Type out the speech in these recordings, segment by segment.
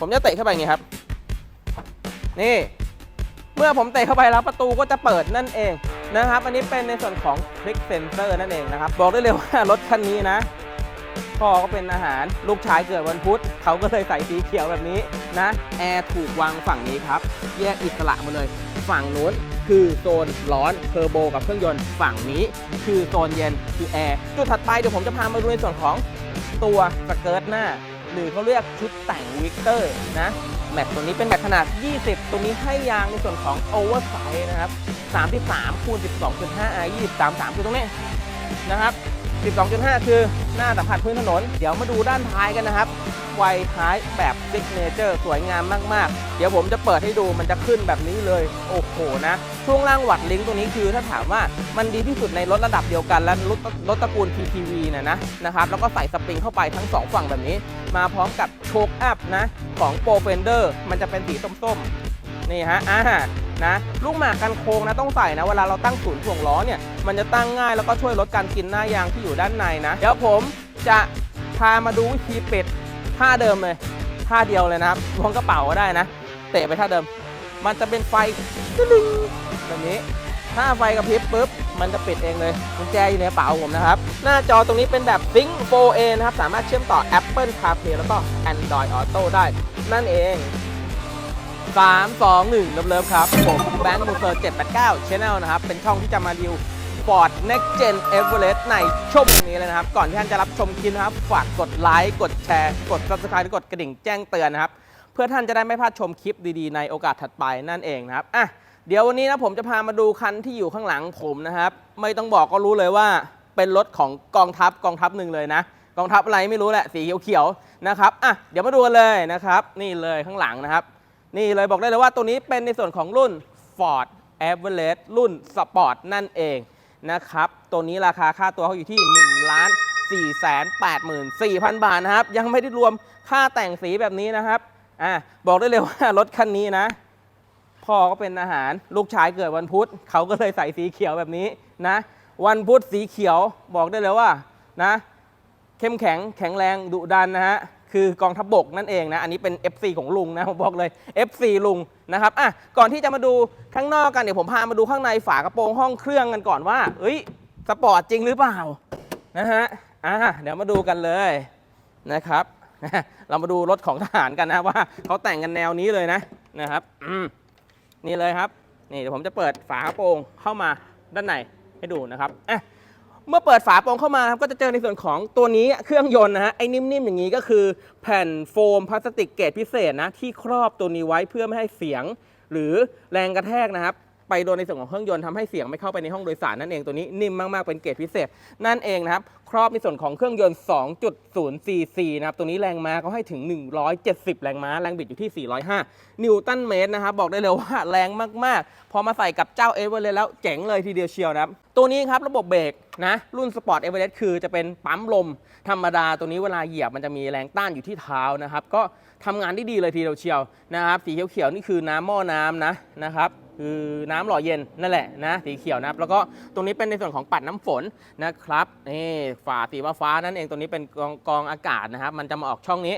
ผมจะเตะเข้าไปอย่างนี้ครับ นี่ เมื่อผมเตะเข้าไปแล้วประตูก็จะเปิดนั่นเองนะครับ อันนี้เป็นในส่วนของคลิกเซนเซอร์นั่นเองนะครับ บอกได้เลยว่ารถคันนี้นะพ่อก็เป็นอาหารลูกชายเกิดวันพุธเขาก็เลยใส่สีเขียวแบบนี้นะแอร์ถูกวางฝั่งนี้ครับ แยกอิสระมาเลย ฝั่งนู้นคือโซนร้อนเทอร์โบกับเครื่องยนต์ฝั่งนี้ คือโซนเย็นคือแอร์จุดถัดไปเดี๋ยวผมจะพามาดูในส่วนของตัวสเกิร์ตหน้า หรือเขาเรียกชุดแต่งวิกเตอร์นะแม็กตัวนี้เป็นแม็กขนาด 20 ตัวนี้ให้ยางในส่วนของโอเวอร์ไซส์นะครับ 33คูณ12.5 i 23คือตรงนี้นะครับ 12.5 คือหน้าสัมผัสพื้นถนน เดี๋ยวมาดูด้านท้ายกันนะครับไฟท้ายแบบซิกเนเจอร์สวยงามมาก ๆ เดี๋ยวผมจะเปิดให้ดูมันจะขึ้นแบบนี้เลย โอ้โหนะ ช่วงล่างวัดลิงก์ตัวนี้คือถ้าถามว่ามันดีที่สุดในรถระดับเดียวกันและรถรถตระกูล PTV นะนะนะครับ แล้วก็ใส่สปริงเข้าไปทั้ง 2 ฝั่งแบบนี้ มาพร้อมกับโชคอัพนะของ Pro Fender มันจะเป็นสีส้มๆ นี่ฮะอ่านะลูกหมากกันโค้งนะต้องใส่นะ เวลาเราตั้งศูนย์ถ่วงล้อเนี่ยมันจะตั้งง่ายแล้วก็ช่วยลดการกินหน้ายางที่อยู่ด้านในนะ เดี๋ยวผมจะพามาดูวิธีเปิดท่าเดิมเลยท่าเดียวเลยนะครับล้วงกระเป๋าก็ได้นะ เตะไปท่าเดิม มันจะเป็นไฟตึ้งแบบนี้ ถ้าไฟกระพริบปุ๊บ มันจะปิดเองเลยกุญแจอยู่ในกระเป๋าผมนะครับ หน้าจอตรงนี้เป็นแบบ Sync 4A นะครับ สามารถเชื่อมต่อ Apple CarPlay แล้วก็ Android Auto ได้ นั่นเอง 3 2 1เลิฟๆครับ ผมแบงค์มูเซอร์789 Channel นะครับ เป็นช่องที่จะมาดิว Ford Next Gen Everest ในช่วงนี้เลยนะครับ ก่อนที่ท่านจะรับชมคลิปนะครับ ฝากกดไลค์กดแชร์กด Subscribe กดกระดิ่งแจ้งเตือนนะครับ เพื่อท่านจะได้ไม่พลาดชมคลิปดีๆ ในโอกาสถัดไปนั่นเองนะครับอะ เดี๋ยววันนี้นะผมจะพามาดูคันที่อยู่ข้างหลังผมนะครับ ไม่ต้องบอกก็รู้เลยว่าเป็นรถของกองทัพกองทัพหนึ่งเลยนะ กองทัพอะไรไม่รู้แหละสีเขียวๆนะครับอะเดี๋ยวมาดูกันเลยนะครับ นี่เลยข้างหลังนะครับ นี่เลยบอกได้เลยว่าตัวนี้เป็นในส่วนของรุ่น Ford Everest รุ่นสปอร์ตนั่นเองนะครับตัวนี้ราคาค่าตัวเขาอยู่ที่1ล้าน4 8 4 0 0 0 บาทนะครับ ยังไม่ได้รวมค่าแต่งสีแบบนี้นะครับอะบอกได้เลยว่ารถคันนี้นะ พ่อก็เป็นอาหารลูกชายเกิดวันพุธเขาก็เลยใส่สีเขียวแบบนี้นะ วันพุธสีเขียวบอกได้เลยว่านะเข้มแข็งแข็งแรงดุดันนะฮะคือกองทัพบบกนั่นเองนะ อันนี้เป็น FC ของลุงนะผมบอกเลย FC ลุงนะครับอะก่อนที่จะมาดูข้างนอกกันเดี๋ยวผมพามาดูข้างในฝากระโปรงห้องเครื่องกันก่อนว่าเอ้ยสปอร์ตจริงหรือเปล่านะฮะอะเดี๋ยวมาดูกันเลยนะครับ เรามาดูรถของทหารกันนะว่าเขาแต่งกันแนวนี้เลยนะนะครับ อืม นี่เลยครับ นี่เดี๋ยวผมจะเปิดฝากระโปรงเข้ามาด้านในให้ดูนะครับอะเมื่อเปิดฝาโปรงเข้ามาครับก็จะเจอในส่วนของตัวนี้เครื่องยนต์นะฮะไอ้นิ่มๆอย่างนี้ก็คือ แผ่นโฟมพลาสติกเกรดพิเศษนะที่ครอบตัวนี้ไว้เพื่อไม่ให้เสียง หรือแรงกระแทกนะครับไปโดนในส่วนของเครื่องยนต์ทำให้เสียงไม่เข้าไปในห้องโดยสารนั่นเองตัวนี้นิ่มมากๆเป็นเกรดพิเศษ นั่นเองนะครับ ครอบในส่วนของเครื่องยนต์ 2.0 cc นะครับ ตัวนี้แรงม้าเขาให้ถึง 170 แรงม้า แรงบิดอยู่ที่ 405 นิวตันเมตรนะครับ บอกได้เลยว่าแรงมาก ๆ พอมาใส่กับเจ้าเอเวอเรสต์แล้วเจ๋งเลยทีเดียวเชียวนะครับ ตัวนี้ครับระบบเบรกนะ รุ่นสปอร์ตเอเวอเรสต์คือจะเป็นปั๊มลม ธรรมดา ตัวนี้เวลาเหยียบมันจะมีแรงต้านอยู่ที่เท้านะครับ ก็ทำงานได้ดีเลยทีเดียวเชียวนะครับ สีเขียวๆนี่คือน้ำหม้อน้ำนะนะครับ คือน้ำหล่อเย็นนั่นแหละนะสีเขียวนะครับ แล้วก็ตรงนี้เป็นในส่วนของปัดน้ำฝนนะครับนี่ฝาสีฟ้านั่นเองตัวนี้เป็นกองกองอากาศนะครับ มันจะมาออกช่องนี้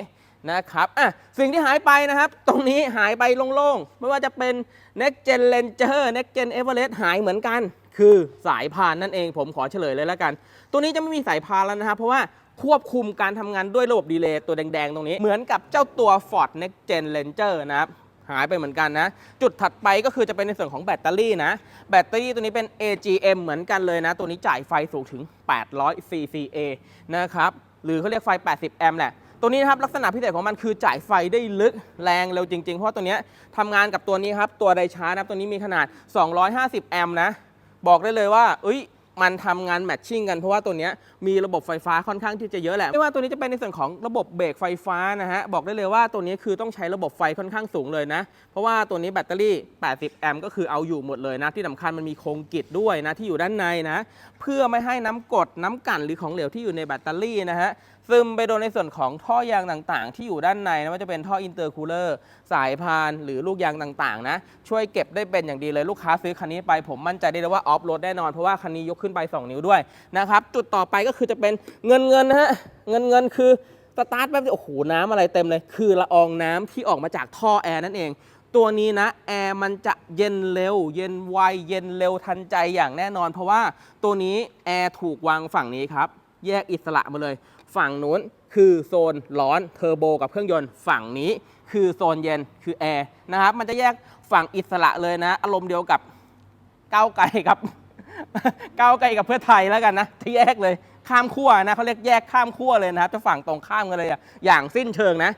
นะครับอะสิ่งที่หายไปนะครับ ตรงนี้หายไปโล่งๆ ไม่ว่าจะเป็น Next Gen Ranger Next Gen Everest หายเหมือนกัน คือสายพานนั่นเองผมขอเฉลยเลยแล้วกัน ตัวนี้จะไม่มีสายพานแล้วนะครับ เพราะว่าควบคุมการทำงานด้วยระบบดีเลย์ตัวแดง ๆ ตรงนี้ เหมือนกับเจ้าตัว Ford Next Gen Ranger นะครับ หายไปเหมือนกันนะ จุดถัดไปก็คือจะเป็นในส่วนของแบตเตอรี่นะ แบตเตอรี่ตัวนี้เป็น AGM เหมือนกันเลยนะ ตัวนี้จ่ายไฟสูงถึง 800 CCA นะครับ หรือเขาเรียกไฟ 80 แอมป์แหละตัวนี้นะครับลักษณะพิเศษของมันคือจ่ายไฟได้ลึกแรงเร็วจริง ๆ เพราะตัวเนี้ยทำงานกับตัวนี้ครับ ตัวไดชาร์จนะตัวนี้มีขนาด 250 แอมป์นะ บอกได้เลยว่าเอ้ย มันทำงานแมทชิ่งกันเพราะว่าตัวนี้มีระบบไฟฟ้าค่อนข้างที่จะเยอะแหละไม่ว่าตัวนี้จะเป็นในส่วนของระบบเบรกไฟฟ้านะฮะบอกได้เลยว่าตัวนี้คือต้องใช้ระบบไฟค่อนข้างสูงเลยนะ เพราะว่าตัวนี้แบตเตอรี่ 80 แอมป์ก็คือเอาอยู่หมดเลยนะ ที่สำคัญมันมีโครงกิดด้วยนะที่อยู่ด้านในนะ เพื่อไม่ให้น้ำกดน้ำกลั่นหรือของเหลวที่อยู่ในแบตเตอรี่นะฮะซึมไปโดนในส่วนของท่อยางต่างๆ ที่อยู่ด้านในนะว่าจะเป็นท่ออินเตอร์คูลเลอร์สายพานหรือลูกยางต่างๆนะช่วยเก็บได้เป็นอย่างดีเลยลูกค้าซื้อคันนี้ไปผมมั่นใจได้เลยว่าออฟโรดแน่นอนเพราะว่าคันนี้ยกขึ้นไป 2 นิ้วด้วยนะครับจุดต่อไปก็คือจะเป็นเงินเงินนะฮะเงินเงินคือสตาร์ทแป๊บเดียวโอ้โหน้ำอะไรเต็มเลย คือละอองน้ำที่ออกมาจากท่อแอร์นั่นเองตัวนี้นะแอร์มันจะเย็นเร็ว เย็นไวเย็นเร็วทันใจอย่างแน่นอน เพราะว่าตัวนี้แอร์ถูกวางฝั่งนี้ครับ แยกอิสระมาเลย ฝั่งนู้นคือโซนร้อนเทอร์โบกับเครื่องยนต์ฝั่งนี้คือโซนเย็นคือแอร์นะครับ มันจะแยกฝั่งอิสระเลยนะ อารมณ์เดียวกับก้าวไกลครับก้าวไกลกับเพื่อไทยแล้วกันนะที่แยกเลยข้ามขั้วนะเขาเรียกแยกข้ามขั้วเลยนะครับ จะฝั่งตรงข้ามกันเลยอะอย่างสิ้นเชิงนะ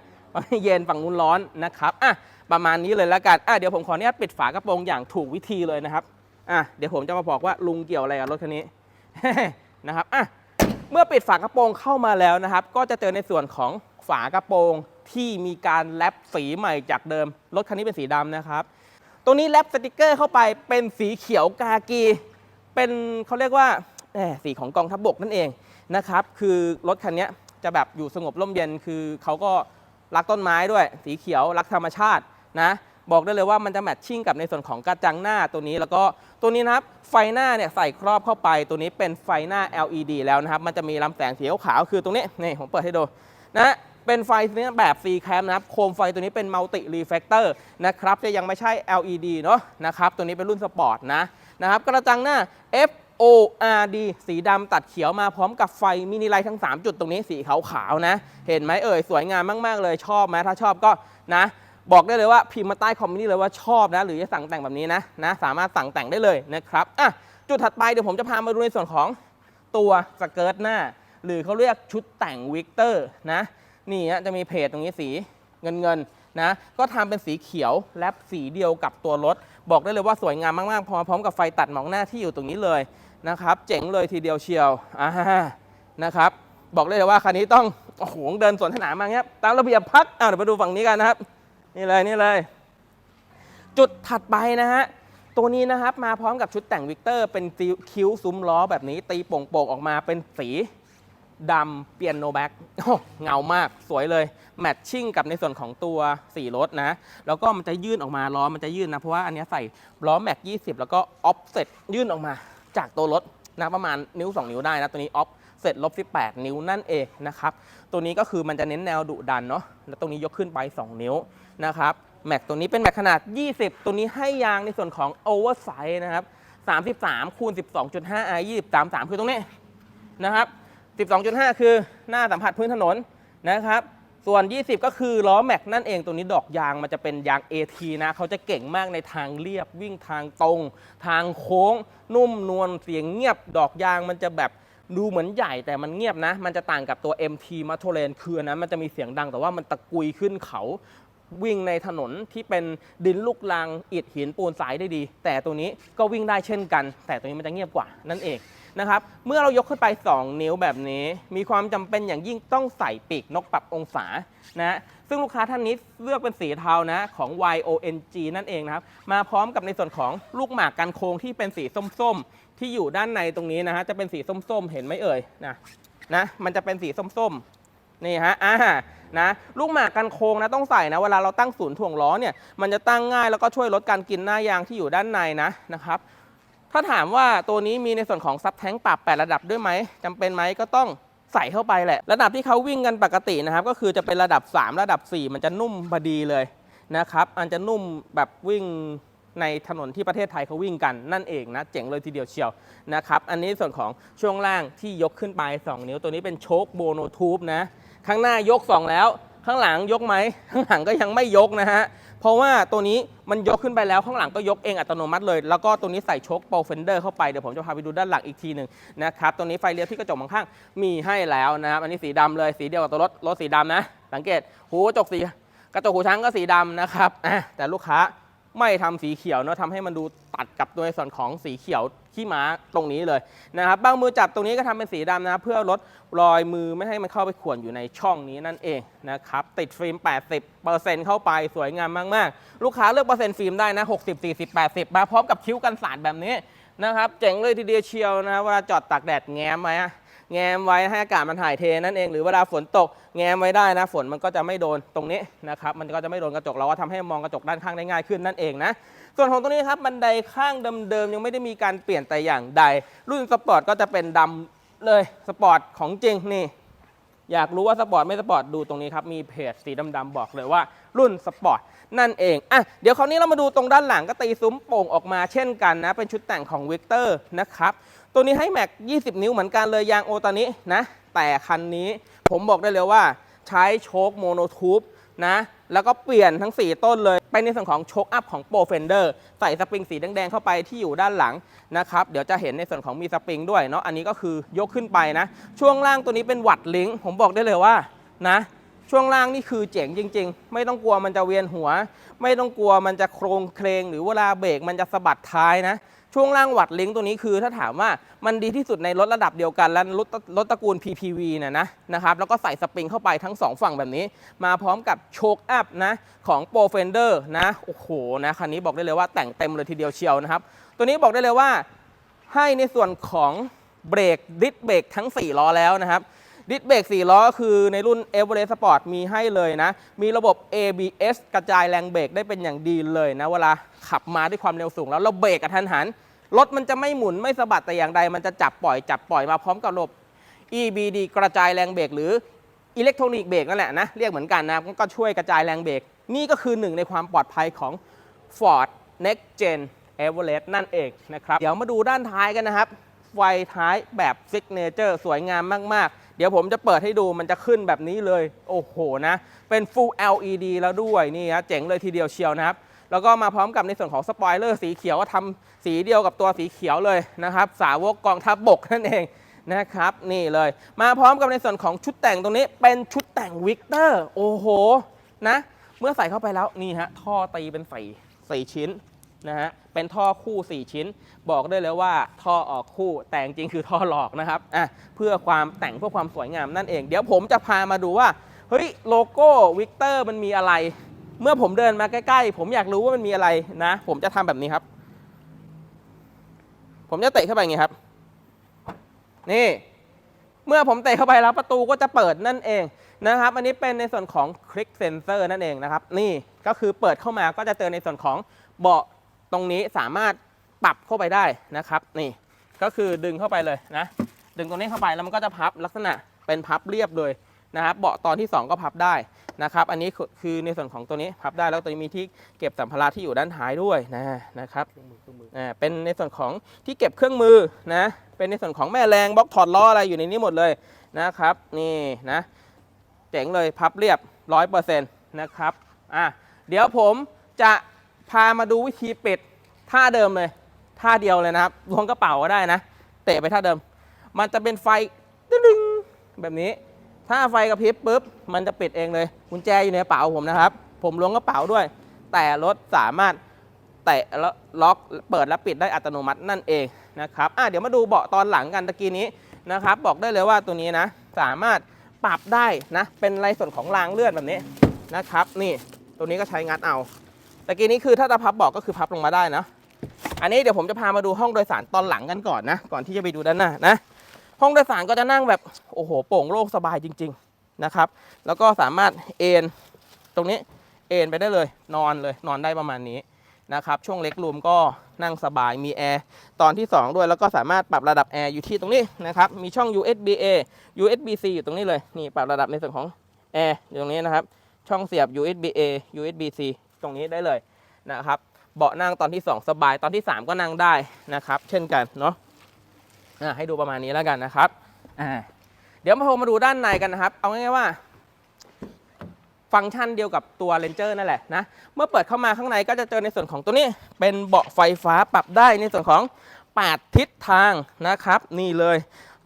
เย็นฝั่งนู้นร้อนนะครับอะประมาณนี้เลยแล้วกันอะเดี๋ยวผมขออนุญาตปิดฝากระโปรงอย่างถูกวิธีเลยนะครับอะเดี๋ยวผมจะมาบอกว่าลุงเกี่ยวอะไรกับรถคันนี้นะครับอะ เมื่อปิดฝากระโปรงเข้ามาแล้วนะครับ ก็จะเจอในส่วนของฝากระโปรงที่มีการแลปสีใหม่จากเดิม รถคันนี้เป็นสีดำนะครับ ตรงนี้แลปสติกเกอร์เข้าไปเป็นสีเขียวกากี เป็นเขาเรียกว่าแหมสีของกองทัพบบกนั่นเองนะครับ คือรถคันนี้จะแบบอยู่สงบร่มเย็น คือเขาก็รักต้นไม้ด้วย สีเขียวรักธรรมชาตินะ บอกได้เลยว่ามันจะแมทชิ่งกับในส่วนของกระจังหน้าตัวนี้ แล้วก็ตัวนี้นะครับไฟหน้าเนี่ยใส่ครอบเข้าไป ตัวนี้เป็นไฟหน้า LED แล้วนะครับ มันจะมีลำแสงสีขาวคือตรงนี้นี่ผมเปิดให้ดูนะเป็นไฟตัวนี้แบบ C cam นะครับ โคมไฟตัวนี้เป็น multi reflector นะครับ จะยังไม่ใช่ LED เนาะนะครับ ตัวนี้เป็นรุ่นสปอร์ตนะนะครับ กระจังหน้า F O R D สีดำตัดเขียวมาพร้อมกับไฟมินิไลท์ทั้ง 3 จุดตรงนี้สีขาวๆนะ เห็นไหมเอ่ย สวยงามมาก ๆ เลยชอบไหมถ้าชอบก็นะ บอกได้เลยว่าพิมพ์มาใต้คอมเมนต์เลยว่าชอบนะ หรือจะสั่งแต่งแบบนี้นะนะสามารถสั่งแต่งได้เลยนะครับอะจุดถัดไปเดี๋ยวผมจะพามาดูในส่วนของตัวสเกิร์ตหน้า หรือเขาเรียกชุดแต่งวิกเตอร์นะนี่ฮะจะมีเพจตรงนี้สีเงินเงินนะก็ทำเป็นสีเขียวแลปสีเดียวกับตัวรถ บอกได้เลยว่าสวยงามมากๆพอมพร้อมกับไฟตัดหมองหน้าที่อยู่ตรงนี้เลยนะครับ เจ๋งเลยทีเดียวเชียวอ่านะครับ บอกได้เลยว่าคันนี้ต้องโอ้โหเดินสวนสนามมาเงี้ยตามระเบียบพักอ่าเดี๋ยวมาดูฝั่งนี้กันนะครับ นี่เลยนี่เลย จุดถัดไปนะฮะ ตัวนี้นะครับมาพร้อมกับชุดแต่งวิกเตอร์เป็นคิ้วซุ้มล้อแบบนี้ ตีโป่งๆออกมาเป็นสีดำเปียโนแบ็กเงามากสวยเลย แมทชิ่งกับในส่วนของตัวสีรถนะ แล้วก็มันจะยื่นออกมาล้อมันจะยื่นนะ เพราะว่าอันนี้ใส่ล้อแม็ก20 แล้วก็ออฟเซ็ตยื่นออกมาจากตัวรถนะประมาณนิ้ว 2 นิ้วได้นะ ตัวนี้ออฟเซ็ตลบ18 นิ้วนั่นเองนะครับ ตัวนี้ก็คือมันจะเน้นแนวดุดันเนาะแล้วตรงนี้ยกขึ้นไป 2 นิ้ว นะครับแม็กตัวนี้เป็นแม็กขนาด 20 ตัวนี้ให้ยางในส่วนของโอเวอร์ไซส์นะครับ33คูณ12.5 i 23 3 คือตรงนี้นะครับ12.5 คือหน้าสัมผัสพื้นถนนนะครับ ส่วน 20 ก็คือล้อแม็กนั่นเองตัวนี้ดอกยางมันจะเป็นยาง AT นะเขาจะเก่งมากในทางเรียบวิ่งทางตรง ทางโค้ง นุ่มนวลเสียงเงียบ ดอกยางมันจะแบบดูเหมือนใหญ่แต่มันเงียบนะ มันจะต่างกับตัว MT m a t o r a n คือนนั้นมันจะมีเสียงดังแต่ว่ามันตะกุยขึ้นเขา วิ่งในถนนที่เป็นดินลูกรังอิฐหินปูนทรายได้ดี แต่ตัวนี้ก็วิ่งได้เช่นกัน แต่ตัวนี้มันจะเงียบกว่านั่นเองนะครับเมื่อเรายกขึ้นไป 2 นิ้วแบบนี้ มีความจำเป็นอย่างยิ่งต้องใส่ปีกนกปรับองศานะซึ่งลูกค้าท่านนี้เลือกเป็นสีเทานะของ YONG นั่นเองนะครับมาพร้อมกับในส่วนของลูกหมากกันโค้งที่เป็นสีส้มๆ ที่อยู่ด้านในตรงนี้นะฮะจะเป็นสีส้มๆ เห็นไหมเอ่ยนะนะมันจะเป็นสีส้มๆ นี่ฮะอ่านะลูกหมากกันโค้งนะต้องใส่นะเวลาเราตั้งศูนย์ถ่วงล้อเนี่ยมันจะตั้งง่ายแล้วก็ช่วยลดการกินหน้ายางที่อยู่ด้านในนะนะครับถ้าถามว่าตัวนี้มีในส่วนของซับแท้งปรับ 8 ระดับด้วยไหมจำเป็นไหมก็ต้องใส่เข้าไปแหละ ระดับที่เขาวิ่งกันปกตินะครับก็คือจะเป็นระดับ 3 ระดับ 4 มันจะนุ่มพอดีเลยนะครับมันจะนุ่มแบบวิ่งในถนนที่ประเทศไทยเขาวิ่งกันนั่นเองนะ เจ๋งเลยทีเดียวเชียวนะครับอันนี้ส่วนของช่วงล่างที่ยกขึ้นไป 2 นิ้วตัวนี้เป็นโชคโบโนทูบนะ ข้างหน้ายก 2 แล้ว ข้างหลังยกไหมข้างหลังก็ยังไม่ยกนะฮะเพราะว่าตัวนี้มันยกขึ้นไปแล้วข้างหลังก็ยกเองอัตโนมัติเลย แล้วก็ตัวนี้ใส่ชคโปรเฟนเดอร์เข้าไปเดี๋ยวผมจะพาไปดูด้านหลังอีกทีหนึ่งนะครับตัวนี้ไฟเลี้ยวที่กระจกมองข้างมีให้แล้วนะครับอันนี้สีดำเลยสีเดียวกับตัวรถรถสีดำนะ สังเกตหูกระจกสีกระจกหูช้างก็สีดำนะครับแต่ลูกค้า ไม่ทำสีเขียวเนอะทำให้มันดูตัดกับตัวในส่วนของสีเขียวขี้ม้าตรงนี้เลยนะครับบางมือจับตรงนี้ก็ทำเป็นสีดำนะเพื่อลดรอยมือไม่ให้มันเข้าไปข่วนอยู่ในช่องนี้นั่นเองนะครับติดฟิล์ม 80%เข้าไปสวยงามมากๆ ลูกค้าเลือกเปอร์เซ็นต์ฟิล์มได้นะ 60 40 80 มาพร้อมกับคิ้วกันสาดแบบนี้นะครับเจ๋งเลยทีเดียวเชียวนะเวลาจอดตากแดดแง้มไว้อะ แงมไว้ให้อากาศมันถ่ายเทนั่นเองหรือเวลาฝนตกแงมไว้ได้นะฝนมันก็จะไม่โดนตรงนี้นะครับมันก็จะไม่โดนกระจกเราก็ทำให้มองกระจกด้านข้างได้ง่ายขึ้นนั่นเองนะส่วนของตรงนี้ครับบันไดข้างเดิมๆยังไม่ได้มีการเปลี่ยนแต่อย่างใด รุ่นสปอร์ตก็จะเป็นดำเลยสปอร์ตของจริงนี่ อยากรู้ว่าสปอร์ตไม่สปอร์ตดูตรงนี้ครับ มีเพจสีดำๆบอกเลยว่ารุ่นสปอร์ตนั่นเองอะเดี๋ยวคราวนี้เรามาดูตรงด้านหลังก็ตีซุ้มโป่งออกมาเช่นกันนะ เป็นชุดแต่งของวิกเตอร์นะครับตัวนี้ให้แม็ก 20 นิ้วเหมือนกันเลยยางโอตานินะ แต่คันนี้ผมบอกได้เลยว่าใช้โชคโมโนทูบนะ แล้วก็เปลี่ยนทั้ง 4 ต้นเลยเป็นในส่วนของโชคอัพของโปรเฟนเดอร์ใส่สปริงสีแดงๆเข้าไปที่อยู่ด้านหลังนะครับเดี๋ยวจะเห็นในส่วนของมีสปริงด้วยเนาะอันนี้ก็คือยกขึ้นไปนะ ช่วงล่างตัวนี้เป็นวัดลิงผมบอกได้เลยว่านะช่วงล่างนี่คือเจ๋งจริง ๆ ไม่ต้องกลัวมันจะเวียนหัว ไม่ต้องกลัวมันจะโครงเคลงหรือเวลาเบรกมันจะสะบัดท้ายนะ ช่วงล่างวัดลิงก์ตัวนี้คือถ้าถามว่ามันดีที่สุดในรถระดับเดียวกัน และรถรถตระกูล PPV นะนะนะครับแล้วก็ใส่สปริงเข้าไปทั้ง 2 ฝั่งแบบนี้ มาพร้อมกับโชคอัพนะของ Pro Fender นะโอ้โหนะคันนี้บอกได้เลยว่าแต่งเต็มเลยทีเดียวเชียวนะครับ ตัวนี้บอกได้เลยว่าให้ในส่วนของเบรกดิสเบรกทั้ง 4 ล้อแล้วนะครับ ดิสเบรก4ล้อก็คือในรุ่น e v e r e s t Sport มีให้เลยนะ มีระบบ ABS กระจายแรงเบรกได้เป็นอย่างดีเลยนะ เวลาขับมาด้วยความเร็วสูง แล้วเราเบรกกระทันหัน รถมันจะไม่หมุนไม่สะบัดแต่อย่างใด มันจะจับปล่อยจับปล่อยมาพร้อมกับระบบ EBD กระจายแรงเบรกหรืออิเล็กทรอนิกส์เบรกนั่นแหละนะ เรียกเหมือนกันนะ ก็ช่วยกระจายแรงเบรก นี่ก็คือหนึ่งในความปลอดภัยของ Ford Next Gen e v e r e s t นั่นเองนะครับ เดี๋ยวมาดูด้านท้ายกันนะครับ ไฟท้ายแบบซิกเนเจอร์สวยงามมาก ๆ เดี๋ยวผมจะเปิดให้ดูมันจะขึ้นแบบนี้เลย โอ้โหนะ เป็น Full LED แล้วด้วยนี่นะเจ๋งเลยทีเดียวเชียวนะครับ แล้วก็มาพร้อมกับในส่วนของสปอยเลอร์สีเขียวก็ทำสีเดียวกับตัวสีเขียวเลยนะครับ สาวกกองทัพบบกนั่นเองนะครับนี่เลย มาพร้อมกับในส่วนของชุดแต่งตรงนี้ เป็นชุดแต่งวิกเตอร์โอ้โหนะ เมื่อใส่เข้าไปแล้วนี่ฮะท่อตีเป็นสี่สี่ชิ้น นะฮะเป็นท่อคู่ 4 ชิ้น บอกได้เลยว่าท่อออกคู่แต่จริงคือท่อหลอกนะครับอะเพื่อความแต่งเพื่อความสวยงามนั่นเอง เดี๋ยวผมจะพามาดูว่าเฮ้ยโลโก้วิกเตอร์มันมีอะไร เมื่อผมเดินมาใกล้ๆ ผมอยากรู้ว่ามันมีอะไรนะ ผมจะทำแบบนี้ครับ ผมจะเตะเข้าไปอย่างนี้ครับ นี่ เมื่อผมเตะเข้าไปแล้วประตูก็จะเปิดนั่นเองนะครับ อันนี้เป็นในส่วนของ Click Sensor นั่นเองนะครับ นี่ก็คือเปิดเข้ามาก็จะเจอในส่วนของเบาะ ตรงนี้สามารถปรับเข้าไปได้นะครับ นี่ก็คือดึงเข้าไปเลยนะ ดึงตรงนี้เข้าไปแล้วมันก็จะพับลักษณะเป็นพับเรียบเลยนะครับเบาะตอนที่ 2 ก็พับได้นะครับ อันนี้คือในส่วนของตัวนี้พับได้แล้วตัวนี้มีที่เก็บสัมภาระที่อยู่ด้านท้ายด้วยนะนะครับอ่าเป็นในส่วนของที่เก็บเครื่องมือนะเป็นในส่วนของแม่แรงบล็อกถอดล้ออะไรอยู่ในนี้หมดเลยนะครับนี่นะเจ๋งเลยพับเรียบร้อยเปอร์เซ็นต์นะครับอะเดี๋ยวผมจะ พามาดูวิธีปิดท่าเดิมเลย ท่าเดียวเลยนะครับล้วงกระเป๋าก็ได้นะ เตะไปท่าเดิม มันจะเป็นไฟดึงแบบนี้ ถ้าไฟกระพริบปุ๊บ มันจะปิดเองเลย กุญแจอยู่ในกระเป๋าผมนะครับ ผมล้วงกระเป๋าด้วย แต่รถสามารถแตะแล้วล็อกเปิดและปิดได้อัตโนมัตินั่นเองนะครับอะเดี๋ยวมาดูเบาะตอนหลังกันตะกี้นี้นะครับ บอกได้เลยว่าตัวนี้นะ สามารถปรับได้นะ เป็นในส่วนของรางเลื่อนแบบนี้นะครับ นี่ ตัวนี้ก็ใช้งัดเอา ตะกี้นี้คือถ้าจะพับเบาะก็คือพับลงมาได้นะ อันนี้เดี๋ยวผมจะพามาดูห้องโดยสารตอนหลังกันก่อนนะ ก่อนที่จะไปดูด้านหน้านะ ห้องโดยสารก็จะนั่งแบบโอ้โหโปร่งโล่งสบายจริง ๆนะครับ แล้วก็สามารถเอนตรงนี้เอนไปได้เลยนอนเลยนอนได้ประมาณนี้นะครับ ช่วงเล็กรูมก็นั่งสบายมีแอร์ตอนที่ 2 ด้วยแล้วก็สามารถปรับระดับแอร์อยู่ที่ตรงนี้นะครับ มีช่อง USB A USB C อยู่ตรงนี้เลยนี่ปรับระดับในส่วนของแอร์อยู่ตรงนี้นะครับ ช่องเสียบ USB A USB C ตรงนี้ได้เลยนะครับ เบาะนั่งตอนที่ 2 สบายตอนที่ 3 ก็นั่งได้นะครับ เช่นกันเนาะให้ดูประมาณนี้แล้วกันนะครับเดี๋ยวมาโทรมาดูด้านในกันนะครับ เอาง่ายๆว่า ฟังก์ชันเดียวกับตัว Ranger นั่นแหละนะ เมื่อเปิดเข้ามาข้างในก็จะเจอในส่วนของตัวนี้ เป็นเบาะไฟฟ้าปรับได้ในส่วนของ8ทิศทางนะครับ นี่เลย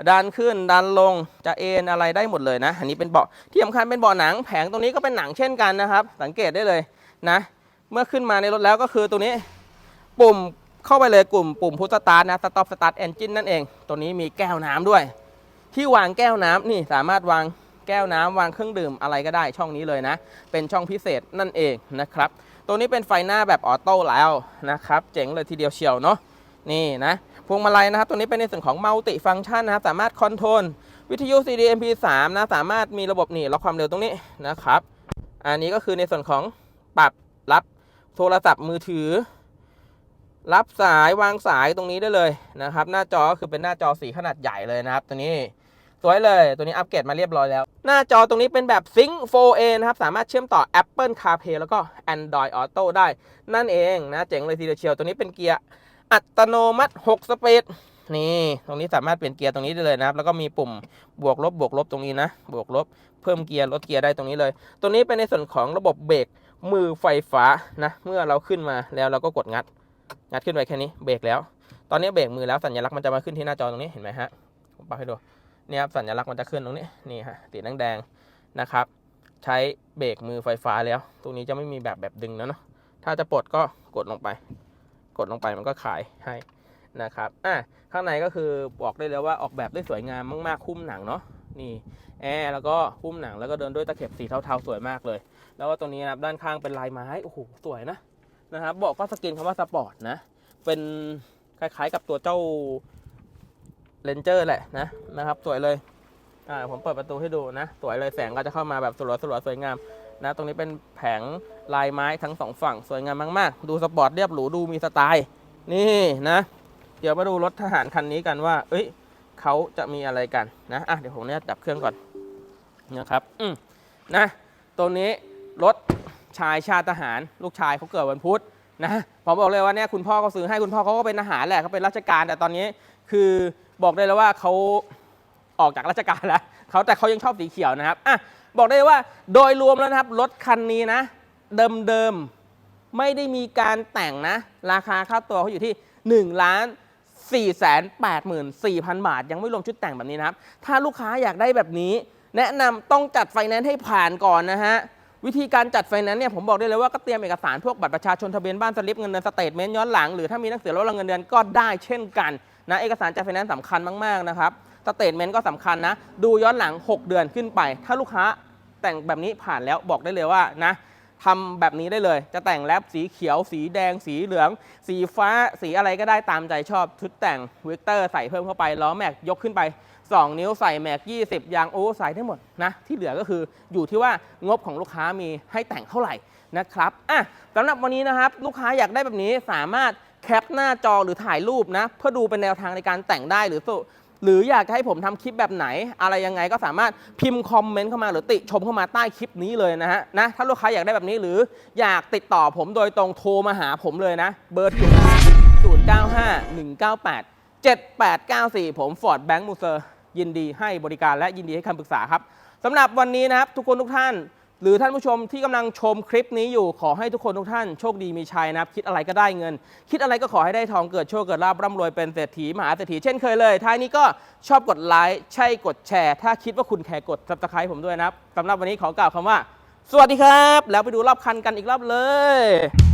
ดันขึ้นดันลงจะเอ็นอะไรได้หมดเลยนะ อันนี้เป็นเบาะที่สำคัญเป็นเบาะหนังแผงตรงนี้ก็เป็นหนังเช่นกันนะครับ สังเกตได้เลย นะ เมื่อขึ้นมาในรถแล้วก็คือตัวนี้ปุ่มเข้าไปเลยกลุ่มปุ่มพุทสตาร์ทนะสต็อปสตาร์ทเอนจินนั่นเอง ตัวนี้มีแก้วน้ำด้วย ที่วางแก้วน้ำนี่สามารถวางแก้วน้ำวางเครื่องดื่มอะไรก็ได้ช่องนี้เลยนะ เป็นช่องพิเศษนั่นเองนะครับ ตัวนี้เป็นไฟหน้าแบบออโต้แล้วนะครับ เจ๋งเลยทีเดียวเชียวเนาะนี่นะพวงมาลัยนะครับ ตัวนี้เป็นในส่วนของมัลติฟัง c t ชันนะครับ สามารถคอนโทรลวิทยุ CD MP3 นะ สามารถมีระบบนี่ล็อกความเร็วตรงนี้นะครับ อันนี้ก็คือในส่วนของ ปรับรับโทรศัพท์มือถือ รับสายวางสายตรงนี้ได้เลยนะครับ หน้าจอก็คือเป็นหน้าจอสีขนาดใหญ่เลยนะครับ ตัวนี้สวยเลยตัวนี้อัปเกรดมาเรียบร้อยแล้ว หน้าจอตรงนี้เป็นแบบ Sync 4A นะครับ สามารถเชื่อมต่อ Apple CarPlay แล้วก็ Android Auto ได้ นั่นเองนะเจ๋งเลยทีเดียวเชียว ตัวนี้เป็นเกียร์อัตโนมัติ 6 สปีดนี่ ตรงนี้สามารถเปลี่ยนเกียร์ตรงนี้ได้เลยนะครับ แล้วก็มีปุ่มบวกลบบวกลบตรงนี้นะ บวกลบเพิ่มเกียร์ลดเกียร์ได้ตรงนี้เลย ตัวนี้เป็นในส่วนของระบบเบรก มือไฟฟ้านะ เมื่อเราขึ้นมาแล้วเราก็กดงัด งัดขึ้นไปแค่นี้เบรกแล้ว ตอนนี้เบรกมือแล้วสัญลักษณ์มันจะมาขึ้นที่หน้าจอตรงนี้เห็นไหมฮะผมปรับให้ดูเนี่ยครับสัญลักษณ์มันจะขึ้นตรงนี้นี่ฮะสีแดงๆนะครับ ใช้เบรกมือไฟฟ้าแล้ว ตรงนี้จะไม่มีแบบแบบดึงแล้วเนาะถ้าจะปลดก็กดลงไป กดลงไปมันก็ขายให้นะครับอะข้างในก็คือบอกได้เลยว่าออกแบบได้สวยงามมากๆคุ้มหนังเนาะนี่แอร์แล้วก็หุ้มหนังแล้วก็เดินด้วยตะเข็บสีเทาๆสวยมากเลย แล้วก็ตรงนี้นะครับด้านข้างเป็นลายไม้โอ้โหสวยนะนะครับเบอกก็สกรีนคำว่าสปอร์ตนะเป็นคล้ายๆกับตัวเจ้าเลนเจอร์แหละนะนะครับสวยเลยอ่าผมเปิดประตูให้ดูนะ สวยเลยแสงก็จะเข้ามาแบบสลัวสลัวๆสวยงามนะตรงนี้เป็นแผงลายไม้ทั้งสองฝั่งสวยงามมากๆ ดูสปอร์ตเรียบหรูดูมีสไตล์ นี่นะ เดี๋ยวมาดูรถทหารคันนี้กันว่า เอ้ยเขาจะมีอะไรกันนะอะเดี๋ยวผมเนี่ยดับเครื่องก่อนนะครับ อืมนะตัวนี้ รถชายชาติทหาร ลูกชายเขาเกิดวันพุธนะผมบอกเลยว่าเนี่ยคุณพ่อเขาซื้อให้คุณพ่อเขาก็เป็นทหารแหละเขาเป็นราชการ แต่ตอนนี้คือบอกได้เลยว่าเขาออกจากราชการแล้วเขาแต่เขายังชอบสีเขียวนะครับอะบอกได้ว่าโดยรวมแล้วนะครับรถคันนี้นะ เดิมๆไม่ได้มีการแต่งนะ ราคาค่าตัวเขาอยู่ที่1ล้าน4 8 4 0 0 0 บาท ยังไม่รวมชุดแต่งแบบนี้นะครับ ถ้าลูกค้าอยากได้แบบนี้ แนะนำต้องจัดไฟแนนซ์ให้ผ่านก่อนนะฮะ วิธีการจัดไฟแนนซ์เนี่ยผมบอกได้เลยว่าก็เตรียมเอกสารพวกบัตรประชาชนทะเบียนบ้านสลิปเงินเดือนสเตทเมนต์ย้อนหลังหรือถ้ามีหนังสือลดเงินเดือนก็ได้เช่นกันนะเอกสารจัดไฟแนนซ์สำคัญมากๆนะครับสเตทเมนต์ก็สำคัญนะ ดูย้อนหลัง 6 เดือนขึ้นไป ถ้าลูกค้าแต่งแบบนี้ผ่านแล้วบอกได้เลยว่านะทำแบบนี้ได้เลย จะแต่งแรปสีเขียว สีแดง สีเหลือง สีฟ้า สีอะไรก็ได้ตามใจชอบชุดแต่งวิกเตอร์ใส่เพิ่มเข้าไปล้อแม็กยกขึ้นไป 2 นิ้วใส่แม็ก20 ยางโอ้ใส่ได้หมดนะ ที่เหลือก็คืออยู่ที่ว่างบของลูกค้ามีให้แต่งเท่าไหร่นะครับอะสำหรับวันนี้นะครับ ลูกค้าอยากได้แบบนี้สามารถแคปหน้าจอหรือถ่ายรูปนะ เพื่อดูเป็นแนวทางในการแต่งได้หรือสุหรืออยากให้ผมทำคลิปแบบไหน อะไรยังไงก็สามารถพิมพ์คอมเมนต์เข้ามาหรือติชมเข้ามาใต้คลิปนี้เลยนะฮะนะถ้าลูกค้าอยากได้แบบนี้หรืออยากติดต่อผมโดยตรงโทรมาหาผมเลยนะ เบอร์ที่0 9 5 1 9 8 7 8 9 4 ผมฟอร์ดแบงค์มูเซอร์ ยินดีให้บริการและยินดีให้คำปรึกษาครับสำหรับวันนี้นะครับทุกคนทุกท่าน หรือท่านผู้ชมที่กำลังชมคลิปนี้อยู่ขอให้ทุกคนทุกท่านโชคดีมีชัยนะครับ คิดอะไรก็ได้เงิน คิดอะไรก็ขอให้ได้ทองเกิดโชคเกิดลาบร่ำรวยเป็นเศรษฐีมหาเศรษฐีเช่นเคยเลยท้ายนี้ก็ชอบกดไลค์ใช่กดแชร์ ถ้าคิดว่าคุณแคร์กด subscribe ผมด้วยนะครับสำหรับวันนี้ขอกล่าวคำว่า สวัสดีครับ แล้วไปดูรอบคันกันอีกรอบเลย